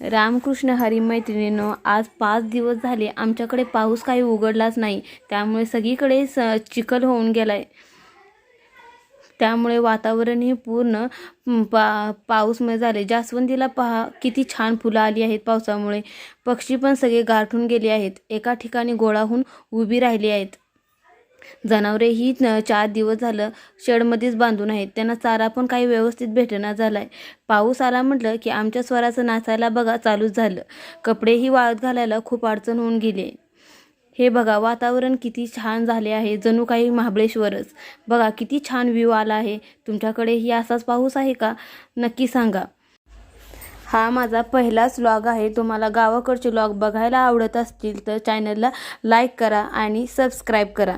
रामकृष्ण हरी मैत्रिणीनं आज पाच दिवस झाले आमच्याकडे पाऊस काही उघडलाच नाही. त्यामुळे सगळीकडे स चिखल होऊन गेला आहे त्यामुळे वातावरणही पूर्ण पा पाऊसमय झाले. जास्वंदीला पहा किती छान फुलं आली आहेत पावसामुळे. पक्षी पण सगळे गारठून गेले आहेत. एका ठिकाणी गोळा होऊन उभी राहिली आहेत. जनावरे ही चार दिवस झालं शेडमध्येच बांधून आहेत. त्यांना चारा पण काही व्यवस्थित भेटेना आहे पाऊस आला म्हटलं की आमच्या स्वराचं नाचायला बघा चालूच झालं. कपडेही वाळत घालायला खूप अडचण होऊन गेली. हे बघा वातावरण किती छान झाले आहे. जणू काही महाबळेश्वरच. बघा किती छान व्ह्यू आला आहे. तुमच्याकडेही असाच पाऊस आहे का? नक्की सांगा. हा माझा पहिलाच लॉग आहे. तुम्हाला गावाकडचे लॉग बघायला आवडत असतील तर चॅनलला लाईक करा आणि सबस्क्राईब करा.